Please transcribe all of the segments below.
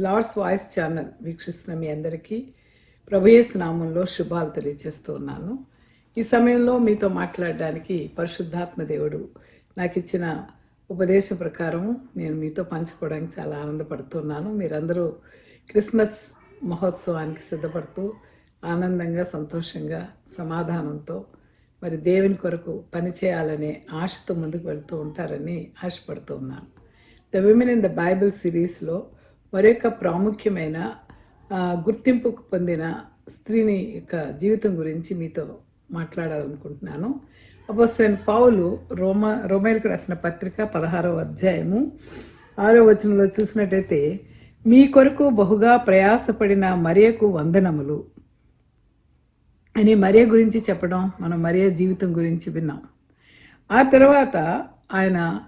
Lord's voice channel వీక్షిస్తున్న మీ అందరికీ ప్రభుయస్ నామంలో శుభాలు తెలియజేస్తూ ఉన్నాను. ఈ సమయంలో మీతో మాట్లాడడానికి పరిశుద్ధాత్మ దేవుడు నాకు ఇచ్చిన ఉపదేశం ప్రకారం నేను మీతో పంచుకోవడానికి చాలా ఆనందపడుతున్నాను. మీరందరూ క్రిస్మస్ మహోత్సవానికి సిద్ధపడుతూ ఆనందంగా సంతోషంగా సమాధానంతో మరి దేవుని కొరకు పనిచేయాలనే ఆశతో ముందుకు వెళ్తూ ఉంటారని ఆశపడుతూ ఉన్నాను. The women in the Bible సిరీస్లో మరొక ప్రాముఖ్యమైన గుర్తింపు గుర్తింపుకు పొందిన స్త్రీని యొక్క జీవితం గురించి మీతో మాట్లాడాలనుకుంటున్నాను. అపోసన్ పావులు రోమ రోమైలకు రాసిన పత్రిక పదహారవ అధ్యాయము ఆరో వచనంలో చూసినట్టయితే మీ కొరకు బహుగా ప్రయాసపడిన మరియకు వందనములు అని మరియ గురించి చెప్పడం మనం మరియ జీవితం గురించి విన్నాం. ఆ తర్వాత ఆయన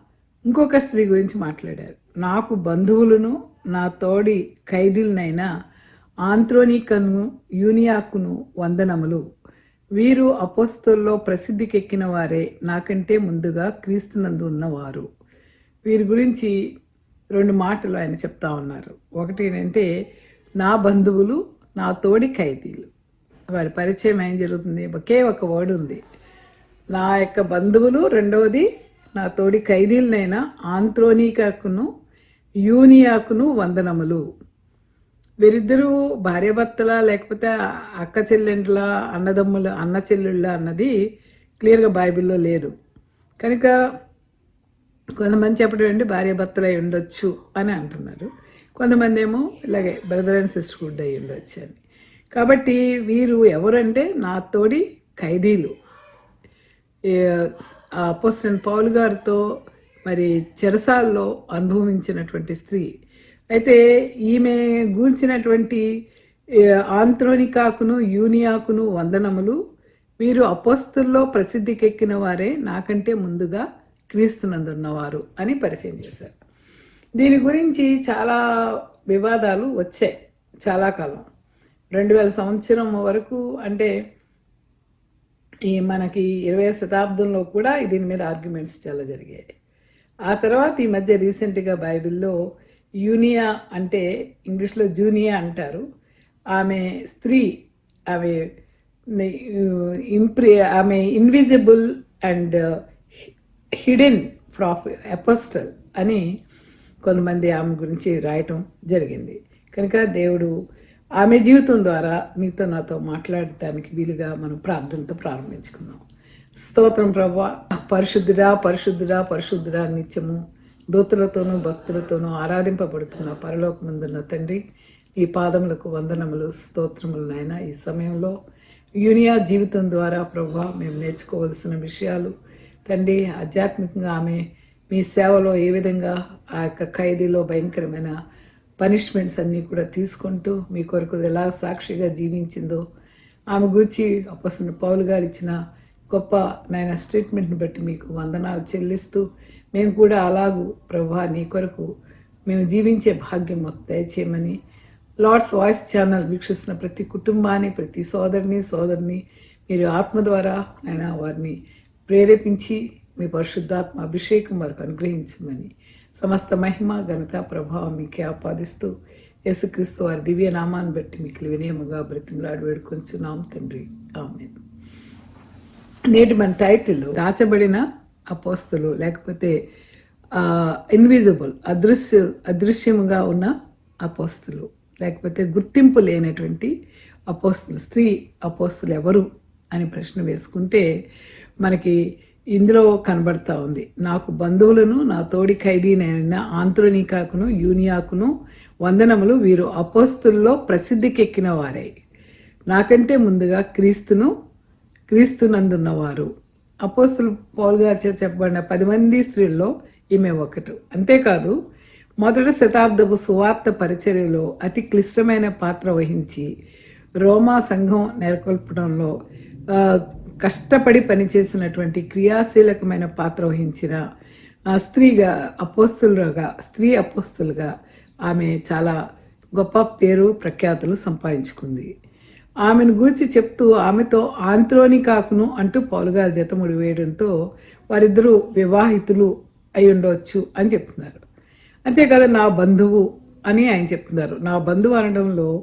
ఇంకొక స్త్రీ గురించి మాట్లాడారు. నాకు బంధువులను నా తోడి ఖైదీలనైనా ఆంత్రోనికను యూనియాకును వందనములు. వీరు అపోస్తుల్లో ప్రసిద్ధికెక్కిన వారే నాకంటే ముందుగా క్రీస్తునందు ఉన్నవారు. వీరి గురించి రెండు మాటలు ఆయన చెప్తా ఉన్నారు. ఒకటి ఏంటంటే నా బంధువులు నా తోడి ఖైదీలు. వారి పరిచయం ఏం జరుగుతుంది? ఒకే ఒక వర్డ్ ఉంది. నా యొక్క బంధువులు రెండవది నా తోడి ఖైదీలనైనా ఆంత్రోనికాకును యూనియాకును వందనములు. వీరిద్దరూ భార్యాభర్తల లేకపోతే అక్క చెల్లెండ్ల అన్నదమ్ముల అన్న చెల్లెళ్ళ అన్నది క్లియర్గా బైబిల్లో లేదు. కనుక కొంతమంది చెప్పడం ఏంటి భార్యాభర్తలు అయి ఉండొచ్చు అని అంటున్నారు. కొంతమంది ఏమో ఇలాగే బ్రదర్ అండ్ సిస్టర్ హుడ్ అయి ఉండొచ్చు అని. కాబట్టి వీరు ఎవరంటే నా తోడి ఖైదీలు. అపోస్టన్ పౌల్ గారితో మరి చెరసాల్లో అనుభవించినటువంటి స్త్రీ. అయితే ఈమె గూర్చినటువంటి ఆంత్రోనికాకును యూనియాకును వందనములు వీరు అపోస్తుల్లో ప్రసిద్ధికెక్కిన వారే నాకంటే ముందుగా క్రీస్తునందున్నవారు అని పరిచయం చేశారు. దీని గురించి చాలా వివాదాలు వచ్చాయి చాలా కాలం. రెండు వేల సంవత్సరం వరకు అంటే ఈ మనకి ఇరవై శతాబ్దంలో కూడా దీని మీద ఆర్గ్యుమెంట్స్ చాలా జరిగాయి. ఆ తర్వాత ఈ మధ్య రీసెంట్గా బైబిల్లో యూనియా అంటే ఇంగ్లీష్లో జూనియా అంటారు. ఆమె స్త్రీ ఆమె ఇంప్రి ఆమె ఇన్విజిబుల్ అండ్ హిడెన్ ప్రాఫ్ అపోస్టల్ అని కొంతమంది ఆమె గురించి రాయటం జరిగింది. కనుక దేవుడు ఆమె జీవితం ద్వారా మీతో నాతో మాట్లాడటానికి వీలుగా మనం ప్రార్థనతో ప్రారంభించుకుందాం. స్తోత్రం ప్రభా. పరిశుద్ధుడా పరిశుద్ధుడా పరిశుద్ధుడా నిత్యము. దూతలతోనూ భక్తులతోనూ ఆరాధింపబడుతున్న పరలోకమందున్న తండ్రి ఈ పాదములకు వందనములు స్తోత్రములు నాయన. ఈ సమయంలో యూనియా జీవితం ద్వారా ప్రభా మేము నేర్చుకోవలసిన విషయాలు తండ్రి ఆధ్యాత్మికంగా ఆమె మీ సేవలో ఏ విధంగా ఆ యొక్క ఖైదీలో భయంకరమైన పనిష్మెంట్స్ అన్నీ కూడా తీసుకుంటూ మీ కొరకు ఎలా సాక్షిగా జీవించిందో ఆమె గూర్చి అప్పసిన పౌలు గారు ఇచ్చిన గొప్ప నాయన స్టేట్మెంట్ని బట్టి మీకు వందనాలు చెల్లిస్తూ మేము కూడా అలాగూ ప్రభా నీ కొరకు మేము జీవించే భాగ్యం మాకు దయచేయమని లార్డ్స్ వాయిస్ ఛానల్ వీక్షిస్తున్న ప్రతి కుటుంబాన్ని ప్రతి సోదరిని సోదరిని మీరు ఆత్మ ద్వారా ఆయన వారిని ప్రేరేపించి మీ పరిశుద్ధాత్మ అభిషేకం వారికి అనుగ్రహించమని సమస్త మహిమ ఘనత ప్రభావం మీకే ఆపాదిస్తూ యేసుక్రీస్తు వారి దివ్య నామాన్ని బట్టి మీకు వినయముగా బ్రతిమలాడు వేడుకొంచున్నాం తండ్రి. ఆమెను. నేటి మన టైటిల్ దాచబడిన అపోస్తులు లేకపోతే ఇన్విజిబుల్ అదృశ్య అదృశ్యముగా ఉన్న అపోస్తులు లేకపోతే గుర్తింపు లేనటువంటి అపోస్తులు స్త్రీ అపోస్తులు ఎవరు అని ప్రశ్న వేసుకుంటే మనకి ఇందులో కనబడతా ఉంది. నాకు బంధువులను నా తోడి ఖైదీనైన ఆంత్రోనికాకును యూనియాకును వందనములు వీరు అపోస్తుల్లో ప్రసిద్ధికెక్కిన వారే నాకంటే ముందుగా క్రీస్తును క్రీస్తునందున్నవారు. అపోస్తులు పౌల్ చెప్పబడిన పది మంది స్త్రీల్లో ఈమె ఒకటి. అంతేకాదు మొదటి శతాబ్దపు సువార్త పరిచర్యలో అతి క్లిష్టమైన పాత్ర వహించి రోమా సంఘం నెలకొల్పడంలో కష్టపడి పనిచేసినటువంటి క్రియాశీలకమైన పాత్ర వహించిన ఆ స్త్రీగా అపోస్తులుగా స్త్రీ అపోస్తులుగా ఆమె చాలా గొప్ప పేరు ప్రఖ్యాతులు సంపాదించుకుంది. ఆమెను గూర్చి చెప్తూ ఆమెతో ఆంత్రోనికాకును అంటూ పౌలుగారు జతముడి వేయడంతో వారిద్దరూ వివాహితులు అయి ఉండవచ్చు అని చెప్తున్నారు. అంతేకాదు నా బంధువు అని ఆయన చెప్తున్నారు. నా బంధువు అనడంలో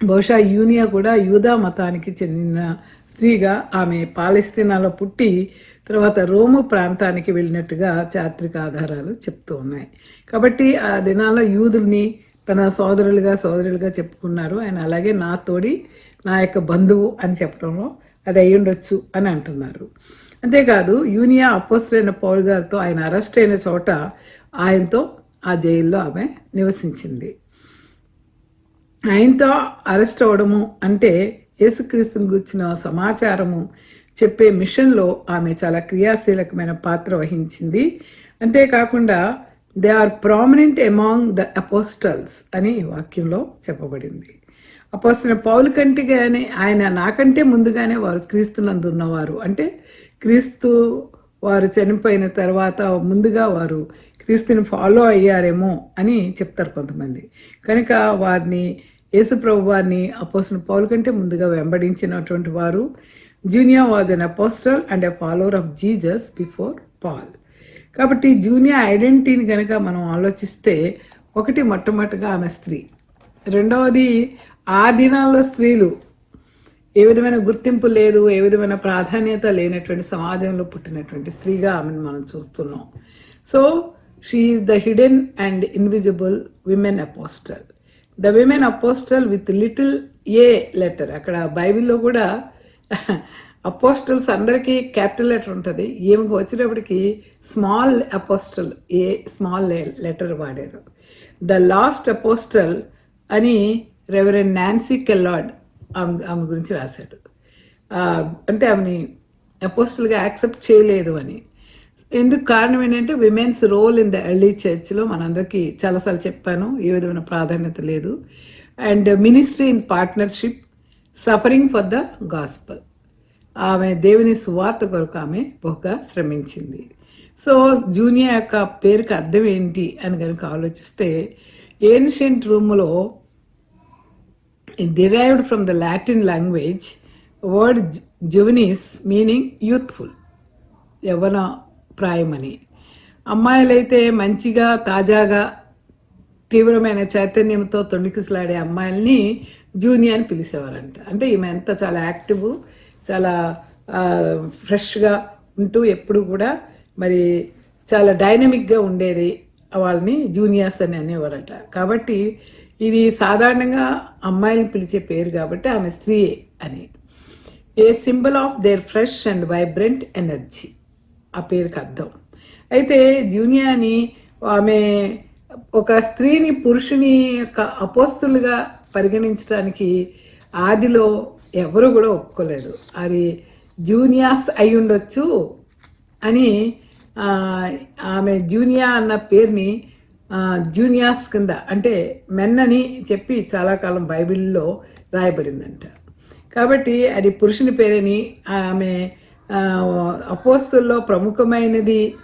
బహుశా యూనియా కూడా యూదా మతానికి చెందిన స్త్రీగా ఆమె పాలస్తీనాలో పుట్టి తర్వాత రోము ప్రాంతానికి వెళ్ళినట్టుగా చారిత్రక ఆధారాలు చెప్తూ ఉన్నాయి. కాబట్టి ఆ దినాల్లో యూదుల్ని తన సోదరులుగా సోదరులుగా చెప్పుకున్నారు. ఆయన అలాగే నా తోడి నా యొక్క బంధువు అని చెప్పడంలో అది అయ్యుండొచ్చు ఉండొచ్చు అని అంటున్నారు. అంతేకాదు యూనియా అపోసరైన పౌల్ గారితో ఆయన అరెస్ట్ అయిన చోట ఆయనతో ఆ జైల్లో ఆమె నివసించింది. ఆయనతో అరెస్ట్ అవ్వడము అంటే యేసుక్రీస్తుని గుర్చిన సమాచారము చెప్పే మిషన్లో ఆమె చాలా క్రియాశీలకమైన పాత్ర వహించింది. అంతేకాకుండా they are prominent among the apostles అని వాక్యంలో చెప్పబడింది. అపోస్తున్న పౌలు కంటిగానే ఆయన నాకంటే ముందుగానే వారు క్రీస్తునందు ఉన్నవారు. అంటే క్రీస్తు వారు చనిపోయిన తర్వాత ముందుగా వారు క్రీస్తుని ఫాలో అయ్యారేమో అని చెప్తారు కొంతమంది. కనుక వారిని యేసుప్రభు వారిని అపోసిన పౌలు కంటే ముందుగా వెంబడించినటువంటి వారు Junia was an apostle and a follower of Jesus before Paul. కాబట్టి జూనియర్ ఐడెంటిటీని కనుక మనం ఆలోచిస్తే ఒకటి మొట్టమొదటిగా ఆమె స్త్రీ. రెండవది ఆ దినాల్లో స్త్రీలు ఏ విధమైన గుర్తింపు లేదు ఏ విధమైన ప్రాధాన్యత లేనటువంటి సమాజంలో పుట్టినటువంటి స్త్రీగా ఆమెను మనం చూస్తున్నాం. So she's the hidden and invisible women apostle the women apostle with little a letter అక్కడ బైబిల్లో కూడా అపోస్టల్స్ అందరికీ క్యాపిటల్ లెటర్ ఉంటుంది. ఈమెకు వచ్చేటప్పటికి small apostle a small letter వాడారు. ద లాస్ట్ అపోస్టల్ అని రెవరెన్ నాన్సీ కెల్లాడ్ ఆమె ఆమె గురించి రాశాడు. అంటే ఆమెని అపోస్టల్గా యాక్సెప్ట్ చేయలేదు అని. ఎందుకు కారణం ఏంటంటే women's role in the early చర్చ్లో మనందరికీ చాలాసార్లు చెప్పాను ఏ విధమైన ప్రాధాన్యత లేదు. And ministry in partnership suffering for the gospel. ఆమె దేవుని సువార్త కొరకు ఆమె బహుగా శ్రమించింది. సో జూనియర్ యొక్క పేరుకి అర్థం ఏంటి అని కనుక ఆలోచిస్తే ఏన్షియంట్ రూమ్లో derived from the Latin language word జువనీస్ meaning youthful యవన ప్రాయమని. అమ్మాయిలైతే మంచిగా తాజాగా తీవ్రమైన చైతన్యంతో తొండికిసలాడే అమ్మాయిల్ని జూనియర్ అని పిలిచేవారంట. అంటే ఈమె ఎంత చాలా యాక్టివ్ చాలా ఫ్రెష్గా ఉంటూ ఎప్పుడు కూడా మరి చాలా డైనమిక్గా ఉండేది వాళ్ళని జూనియర్స్ అని అనేవారట. కాబట్టి ఇది సాధారణంగా అమ్మాయిని పిలిచే పేరు కాబట్టి ఆమె స్త్రీయే అని. A symbol of their fresh and vibrant energy. ఆ పేరుకి అర్థం. అయితే జూనియాని ఆమె ఒక స్త్రీని పురుషుని యొక్క అపోస్తులుగా పరిగణించడానికి ఆదిలో ఎవరు కూడా ఒప్పుకోలేదు. అది జూనియాస్ అయి ఉండొచ్చు అని ఆమె జూనియా అన్న పేరుని జూనియాస్ కింద అంటే మెన్నని చెప్పి చాలా కాలం బైబిల్లో రాయబడిందంట. కాబట్టి అది పురుషుని పేరని ఆమె అపోస్తుల్లో ప్రముఖమైనది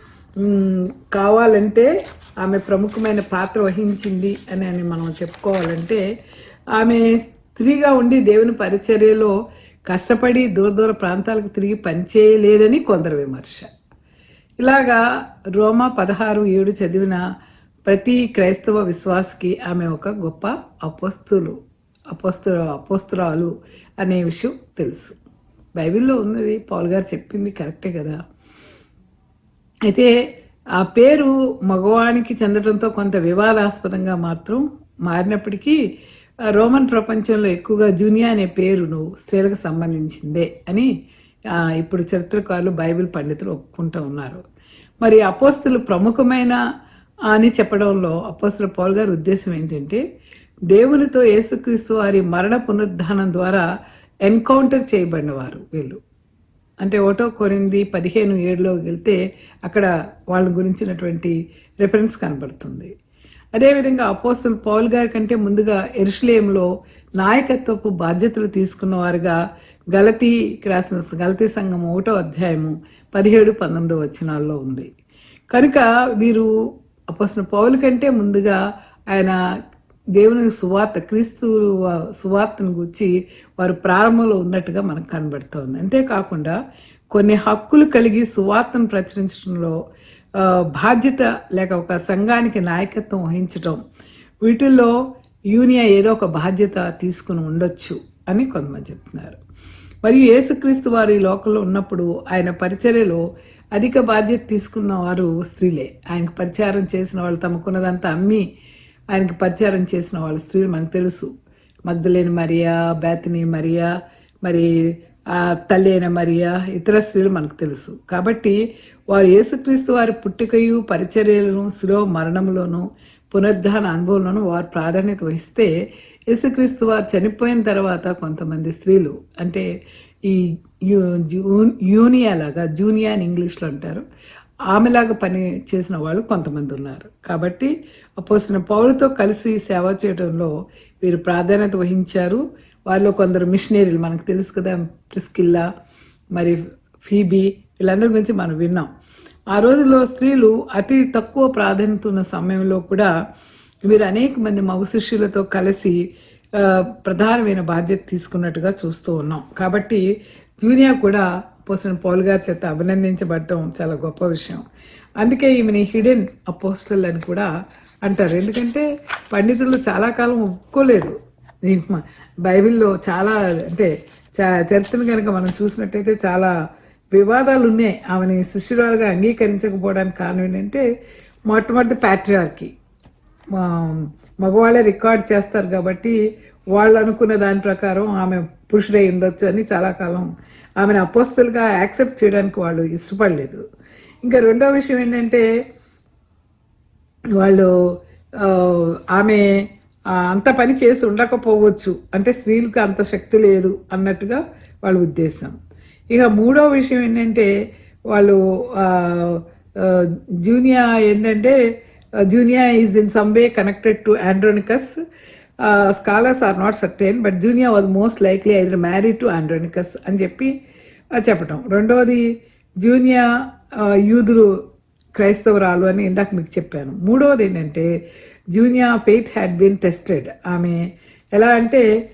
కావాలంటే ఆమె ప్రముఖమైన పాత్ర వహించింది అని అని మనం చెప్పుకోవాలంటే ఆమె స్త్రీగా ఉండి దేవుని పరిచర్యలో కష్టపడి దూర దూర ప్రాంతాలకు తిరిగి పనిచేయలేదని కొందరు విమర్శ. ఇలాగా రోమా పదహారు ఏడు చదివిన ప్రతి క్రైస్తవ విశ్వాసకి ఆమె ఒక గొప్ప అపోస్తులు అపోస్తు అపోస్తురాలు అనే విషయం తెలుసు. బైబిల్లో ఉన్నది పౌల్ గారు చెప్పింది కరెక్టే కదా. అయితే ఆ పేరు మగవానికి చెందడంతో కొంత వివాదాస్పదంగా మాత్రం మారినప్పటికీ రోమన్ ప్రపంచంలో ఎక్కువగా జూనియా అనే పేరును స్త్రీలకు సంబంధించిందే అని ఇప్పుడు చరిత్రకారులు బైబిల్ పండితులు ఒప్పుకుంటూ ఉన్నారు. మరి అపోస్తులు ప్రముఖమైన అని చెప్పడంలో అపోస్తుల పౌల్ గారి ఉద్దేశం ఏంటంటే దేవునితో యేసుక్రీస్తు వారి మరణ పునరుద్ధానం ద్వారా ఎన్కౌంటర్ చేయబడినవారు వీళ్ళు. అంటే ఓటో కొరింది పదిహేను ఏడులో వెళ్తే అక్కడ వాళ్ళ గురించినటువంటి రెఫరెన్స్ కనబడుతుంది. అదేవిధంగా అపోస్తుల పౌల్ గారి కంటే ముందుగా ఎరుషులేంలో నాయకత్వపు బాధ్యతలు తీసుకున్నవారుగా గలతీకి రాసిన గలతీ సంఘం ఒకటో అధ్యాయము పదిహేడు పంతొమ్మిదో వచనాల్లో ఉంది. కనుక వీరు అపోసిన పౌలు కంటే ముందుగా ఆయన దేవుని సువార్త క్రీస్తు సువార్తను గురించి వారు ప్రారంభంలో ఉన్నట్టుగా మనకు కనబడుతోంది. అంతేకాకుండా కొన్ని హక్కులు కలిగి సువార్తను ప్రచురించడంలో బాధ్యత లేక ఒక సంఘానికి నాయకత్వం వహించటం వీటిల్లో యూనియా ఏదో ఒక బాధ్యత తీసుకుని ఉండొచ్చు అని కొంతమంది చెప్తున్నారు. మరియు యేసుక్రీస్తు వారు ఈ లోకంలో ఉన్నప్పుడు ఆయన పరిచర్యలో అధిక బాధ్యత తీసుకున్న వారు స్త్రీలే. ఆయనకు పరిచారం చేసిన వాళ్ళు తమకున్నదంతా అమ్మి ఆయనకి పరిచారం చేసిన వాళ్ళు స్త్రీలు మనకు తెలుసు. మగ్ధలేని మరియా బేతని మరియా మరి తల్లి అయిన మరియా ఇతర స్త్రీలు మనకు తెలుసు. కాబట్టి వారు యేసుక్రీస్తు వారి పుట్టుకయు పరిచర్యలను శిలో మరణంలోను పునరుద్ధాన అనుభవంలోనూ వారు ప్రాధాన్యత వహిస్తే యేసుక్రీస్తు వారు చనిపోయిన తర్వాత కొంతమంది స్త్రీలు అంటే ఈ యూ- జూ- యూనియా లాగా జూనియా అని ఇంగ్లీష్లో అంటారు ఆమెలాగా పని చేసిన వాళ్ళు కొంతమంది ఉన్నారు. కాబట్టి అపోసిన పౌలతో కలిసి సేవ చేయడంలో వీరు ప్రాధాన్యత వహించారు. వాళ్ళు కొందరు మిషనరీలు మనకు తెలుసు కదా ప్రిస్కిల్లా మరి ఫీబీ వీళ్ళందరి గురించి మనం విన్నాం. ఆ రోజుల్లో స్త్రీలు అతి తక్కువ ప్రాధాన్యత ఉన్న సమయంలో కూడా వీరు అనేక మంది మగ శిష్యులతో కలిసి ప్రధానమైన బాధ్యత తీసుకున్నట్టుగా చూస్తూ ఉన్నాం. కాబట్టి జూనియా కూడా అపోసిన పౌల్ గారి చేత అభినందించబడటం చాలా గొప్ప విషయం. అందుకే ఈమెని హిడెన్ అపోస్టల్ అని కూడా అంటారు. ఎందుకంటే పండితులు చాలా కాలం ఒప్పుకోలేదు. బైబిల్లో చాలా అంటే చ- చరిత్రను కనుక మనం చూసినట్టయితే చాలా వివాదాలు ఉన్నాయి ఆమెని శిష్యురాలుగా అంగీకరించకపోవడానికి కారణం ఏంటంటే మొట్టమొదటి ప్యాట్రియార్కి మగవాళ్ళే రికార్డ్ చేస్తారు కాబట్టి వాళ్ళు అనుకున్న దాని ప్రకారం ఆమె పురుషుడై ఉండొచ్చు అని చాలా కాలం ఆమెను అపోస్తులుగా యాక్సెప్ట్ చేయడానికి వాళ్ళు ఇష్టపడలేదు. ఇంకా రెండో విషయం ఏంటంటే వాళ్ళు ఆమె అంత పని చేసి ఉండకపోవచ్చు. అంటే స్త్రీలకు అంత శక్తి లేదు అన్నట్టుగా వాళ్ళ ఉద్దేశం. ఇక మూడో విషయం ఏంటంటే వాళ్ళు జూనియా ఏంటంటే Junia is in some way connected to Andronicus. Scholars are not certain but Junia was most likely either married to Andronicus అని చెప్పి చెప్పటం. రెండవది జూనియా యూదులు క్రైస్తవురాలు అని ఇందాక మీకు చెప్పాను. మూడవది ఏంటంటే Junia faith had been tested ఆమె ఎలా అంటే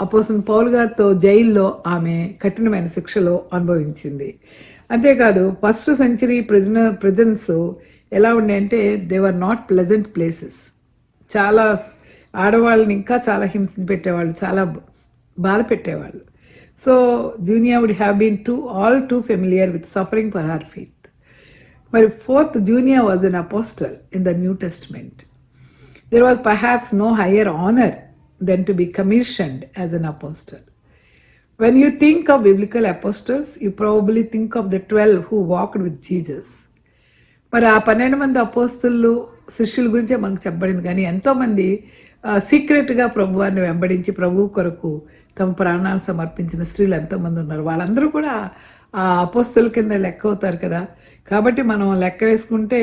అపోసన్ పౌల్ గారితో జైల్లో ఆమె కఠినమైన శిక్షలో అనుభవించింది. అంతేకాదు ఫస్ట్ సెంచరీ ప్రిజనర్ ప్రిజన్స్ ఎలా ఉండే they were not pleasant places చాలా ఆడవాళ్ళని ఇంకా చాలా హింస పెట్టేవాళ్ళు చాలా బాధ పెట్టేవాళ్ళు. So Junia would have been too all too familiar with suffering for her faith మరి fourth Junia was an apostle in the New Testament there was perhaps no higher honour than to be commissioned as an apostle when you think of biblical apostles you probably think of the twelve who walked with Jesus మరి ఆ పన్నెండు మంది అపోస్తులు శిష్యుల గురించే మనకు చెప్పబడింది. కానీ ఎంతోమంది సీక్రెట్గా ప్రభువాన్ని వెంబడించి ప్రభు కొరకు తమ ప్రాణాలు సమర్పించిన స్త్రీలు ఎంతోమంది ఉన్నారు. వాళ్ళందరూ కూడా ఆ అపోస్తుల కింద లెక్క అవుతారు కదా. కాబట్టి మనం లెక్క వేసుకుంటే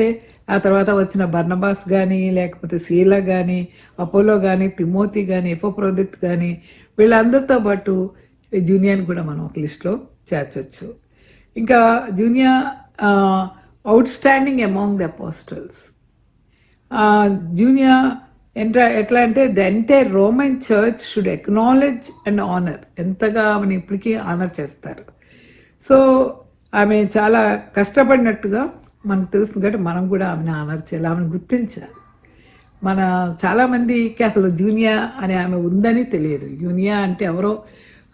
ఆ తర్వాత వచ్చిన బర్నబాస్ కానీ లేకపోతే శీల కానీ అపోలో కానీ తిమోతి కానీ ఎపోప్రోదిత్ కానీ వీళ్ళందరితో పాటు జూనియర్ని కూడా మనం ఒక లిస్ట్లో చేర్చొచ్చు. ఇంకా Junia outstanding among the apostles Junia ఎంత ఎట్లా అంటే the entire Roman church should acknowledge and honour ఎంతగా ఆమెను ఇప్పటికీ ఆనర్ చేస్తారు. సో ఆమె చాలా కష్టపడినట్టుగా మనకు తెలుస్తుంది కాబట్టి మనం కూడా ఆమెను ఆనర్ చేయాలి ఆమెను గుర్తించాలి. మన చాలామందికి అసలు జూనియా అనే ఆమె ఉందని తెలియదు. యూనియా అంటే ఎవరో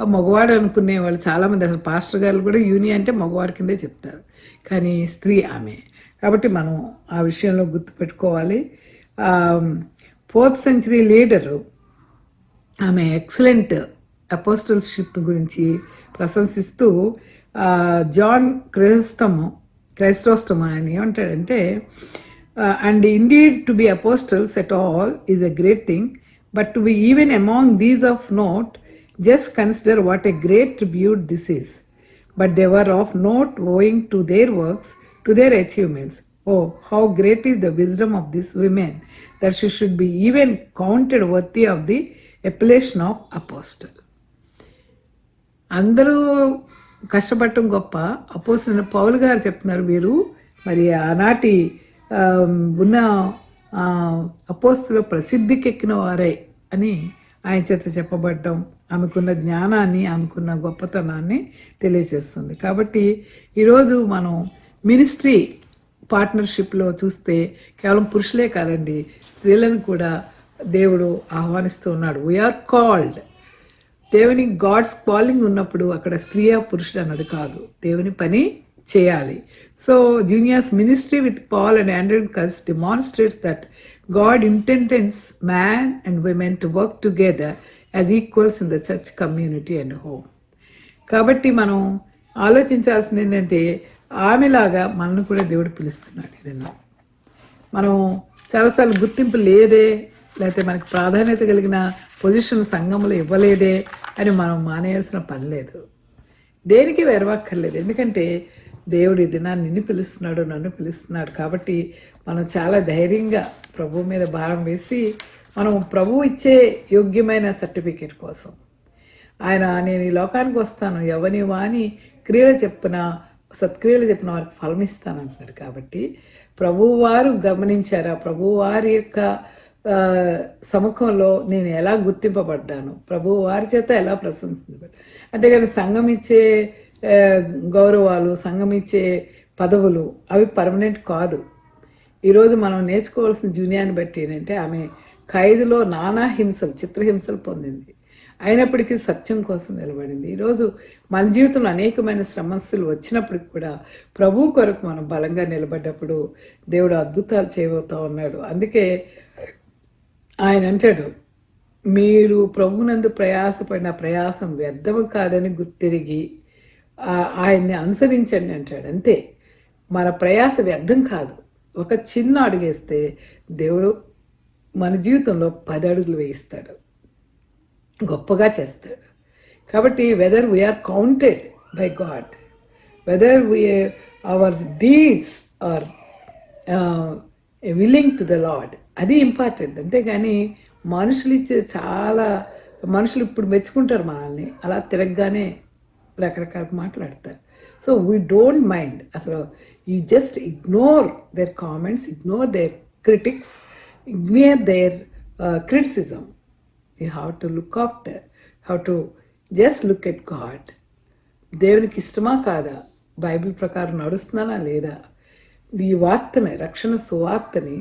మగవాడు అనుకునే వాళ్ళు చాలామంది అసలు పాస్టర్ గారు కూడా యూనియా అంటే మగవాడి కిందే చెప్తారు. కానీ స్త్రీ ఆమె. కాబట్టి మనం ఆ విషయంలో గుర్తుపెట్టుకోవాలి ఫోర్త్ సెంచరీ లీడరు ఆమె ఎక్సలెంట్ అపోస్టల్షిప్ గురించి ప్రశంసిస్తూ జాన్ క్రైస్తము క్రైస్టోస్టమ్ ఆయన ఏమంటాడంటే and indeed to be apostles at all is a great thing but to be even among these of note just consider what a great tribute this is but they were of note owing to their works, to their achievements. Oh, how great is the wisdom of these women that she should be even counted worthy of the appellation of apostle. అందరూ కష్టపడటం గొప్ప. అపోసిన పౌలు గారు చెప్తున్నారు వీరు. మరి ఆనాటి ఉన్న అపోస్తులు ప్రసిద్ధికి ఎక్కిన వారే అని ఆయన చేత చెప్పబడటం ఆమెకున్న జ్ఞానాన్ని ఆమెకున్న గొప్పతనాన్ని తెలియజేస్తుంది. కాబట్టి ఈరోజు మనం మినిస్ట్రీ పార్ట్నర్షిప్లో చూస్తే కేవలం పురుషులే కాదండి స్త్రీలను కూడా దేవుడు ఆహ్వానిస్తూ ఉన్నాడు. వీఆర్ కాల్డ్ దేవుని గాడ్స్ కాలింగ్ ఉన్నప్పుడు అక్కడ స్త్రీయా పురుషుడు అన్నది కాదు. దేవుని పని చేయాలి. So Junia's ministry with Paul and Andronicus demonstrates that God intends man and women to work together as equals in the church community and home. కాబట్టి మనం ఆలోచించాల్సింది ఏంటంటే ఆమెలాగా మనల్ని కూడా దేవుడు పిలుస్తున్నాడు ఏదైనా. మనం చాలాసార్లు గుర్తింపు లేదే లేకపోతే మనకు ప్రాధాన్యత కలిగిన పొజిషన్ సంఘంలో ఇవ్వలేదే అని మనం మానేయాల్సిన పని లేదు. దేనికి వెరవక్కర్లేదు. ఎందుకంటే దేవుడు ఇది నా నిన్ను పిలుస్తున్నాడు నన్ను పిలుస్తున్నాడు కాబట్టి మనం చాలా ధైర్యంగా ప్రభు మీద భారం వేసి మనం ప్రభు ఇచ్చే యోగ్యమైన సర్టిఫికేట్ కోసం. ఆయన నేను ఈ లోకానికి వస్తాను ఎవని వాని క్రియలు చెప్పిన సత్క్రియలు చెప్పిన వారికి ఫలం ఇస్తాను అంటున్నాడు కాబట్టి ప్రభువారు గమనించారా? ప్రభువారి యొక్క సముఖంలో నేను ఎలా గుర్తింపబడ్డాను ప్రభు వారి చేత ఎలా ప్రశంసించబడ్డా అంతేకాని సంఘం ఇచ్చే గౌరవాలు సంఘం ఇచ్చే పదవులు అవి పర్మనెంట్ కాదు. ఈరోజు మనం నేర్చుకోవాల్సిన జూనియాన్ని బట్టి ఏంటంటే ఆమె ఖైదులో నానా హింసలు చిత్రహింసలు పొందింది. అయినప్పటికీ సత్యం కోసం నిలబడింది. ఈరోజు మన జీవితంలో అనేకమైన సమస్యలు వచ్చినప్పటికి కూడా ప్రభు కొరకు మనం బలంగా నిలబడ్డప్పుడు దేవుడు అద్భుతాలు చేయబోతా ఉన్నాడు. అందుకే ఆయన అంటాడు మీరు ప్రభునందు ప్రయాసపడిన ప్రయాసం వ్యర్థము కాదని గుర్తిరిగి ఆయన్ని అనుసరించండి అంటాడు. అంతే. మన ప్రయాస వ్యర్థం కాదు. ఒక చిన్న అడుగేస్తే దేవుడు మన జీవితంలో పది అడుగులు వేయిస్తాడు. గొప్పగా చేస్తాడు. కాబట్టి whether we are counted by God whether we our deeds are willing to the Lord అది ఇంపార్టెంట్ అంతేగాని మనుషులు ఇచ్చే చాలా మనుషులు ఇప్పుడు మెచ్చుకుంటారు మనల్ని. అలా తిరగగానే రకరకాల మాట్లాడతారు. సో వీ డోంట్ మైండ్ అసలు you just ignore their comments ignore their critics ignore their criticism you have to look after have to just look at God దేవునికి ఇష్టమా కాదా? బైబిల్ ప్రకారం నడుస్తున్నానా లేదా? ఈ వార్తని రక్షణ సువార్తని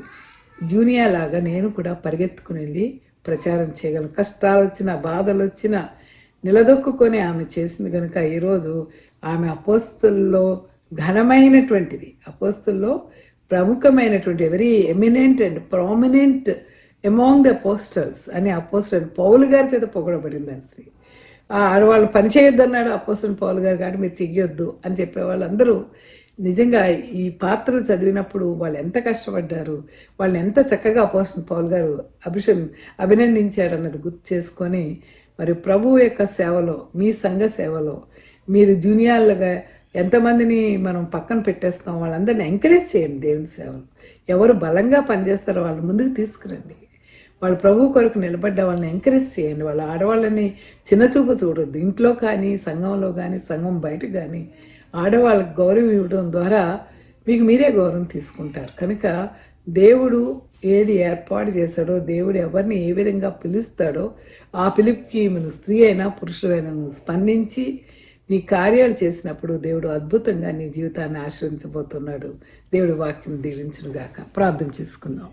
జూనియా లాగా నేను కూడా పరిగెత్తుకుని ప్రచారం చేయగలను. కష్టాలు వచ్చిన బాధలు వచ్చిన నిలదొక్కుకొని ఆమె చేసింది కనుక ఈరోజు ఆమె అపోస్తుల్లో ఘనమైనటువంటిది. అపోస్తుల్లో ప్రముఖమైనటువంటి very eminent and prominent among the apostles అని అపోస్టల్ పౌలు గారి చేత పొగడబడింది ఆ స్త్రీ. ఆడవాళ్ళు పని చేయొద్దన్నాడు పౌలు గారు కాబట్టి మీరు చెయ్యొద్దు అని చెప్పే వాళ్ళందరూ నిజంగా ఈ పాత్రలు చదివినప్పుడు వాళ్ళు ఎంత కష్టపడ్డారు వాళ్ళు ఎంత చక్కగా అపోసన్ పౌల్ గారు అభిషం అభినందించాడు అన్నది గుర్తు చేసుకొని మరి ప్రభువు యొక్క సేవలో మీ సంఘ సేవలో మీరు జూనియర్లుగా ఎంతమందిని మనం పక్కన పెట్టేస్తాం వాళ్ళందరిని ఎంకరేజ్ చేయండి దేవుని సేవలు. ఎవరు బలంగా పనిచేస్తారో వాళ్ళ ముందుకు తీసుకురండి. వాళ్ళు ప్రభు కొరకు నిలబడ్డ వాళ్ళని ఎంకరేజ్ చేయండి. వాళ్ళ ఆడవాళ్ళని చిన్నచూపు చూడొద్దు. ఇంట్లో కానీ సంఘంలో కానీ సంఘం బయట కానీ ఆడవాళ్ళకి గౌరవం ఇవ్వడం ద్వారా మీకు మీరే గౌరవం తీసుకుంటారు. కనుక దేవుడు ఏది ఏర్పాటు చేశాడో దేవుడు ఎవరిని ఏ విధంగా పిలుస్తాడో ఆ పిలుపుకి మనం స్త్రీ అయినా పురుషులైనా స్పందించి నీ కార్యాలు చేసినప్పుడు దేవుడు అద్భుతంగా నీ జీవితాన్ని ఆశ్రయించబోతున్నాడు. దేవుడి వాక్యం దీవించునుగాక. ప్రార్థన చేసుకుందాం.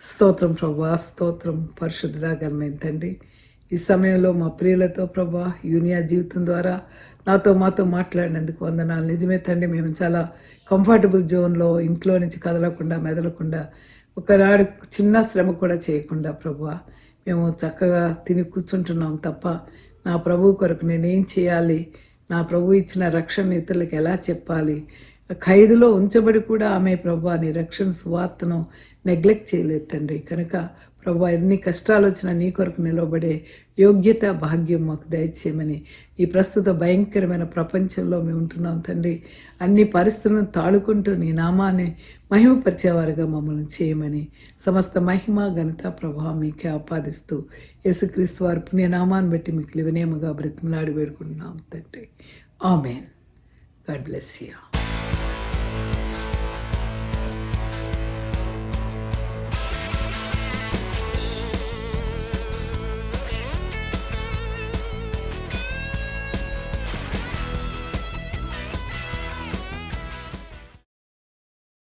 స్తోత్రం ప్రభా స్తోత్రం పరిశుద్ధుడా ఘనమైన తండ్రి. ఈ సమయంలో మా ప్రియులతో ప్రభా యూనియా జీవితం ద్వారా నాతో మాతో మాట్లాడినందుకు వందనాలు. నిజమే తండ్రి మేము చాలా కంఫర్టబుల్ జోన్లో ఇంట్లో నుంచి కదలకుండా మెదలకుండా ఒకనాడు చిన్న శ్రమ కూడా చేయకుండా ప్రభా మేము చక్కగా తిని కూర్చుంటున్నాం తప్ప నా ప్రభు కొరకు నేనేం చేయాలి? నా ప్రభు ఇచ్చిన రక్షణ ఇతరులకు ఎలా చెప్పాలి? ఖైదులో ఉంచబడి కూడా ఆమె ప్రభు నీ రక్షణ సువార్తను నెగ్లెక్ట్ చేయలేదు తండ్రి. కనుక ప్రభు ఎన్ని కష్టాలు వచ్చినా నీ కొరకు నిలబడే యోగ్యత భాగ్యం మాకు దయచేయమని ఈ ప్రస్తుత భయంకరమైన ప్రపంచంలో మేము ఉంటున్నాం తండ్రి. అన్ని పరిస్థితులను తాడుకుంటూ నీ నామాన్ని మహిమపరిచేవారుగా మమ్మల్ని చేయమని సమస్త మహిమ ఘనత ప్రభావం మీకే ఆపాదిస్తూ యేసుక్రీస్తు వారి పుణ్యనామాన్ని బట్టి మీకు లివనేమగా బ్రతిమలాడి వేడుకుంటున్నాం తండ్రి. ఆమెన్. God bless you.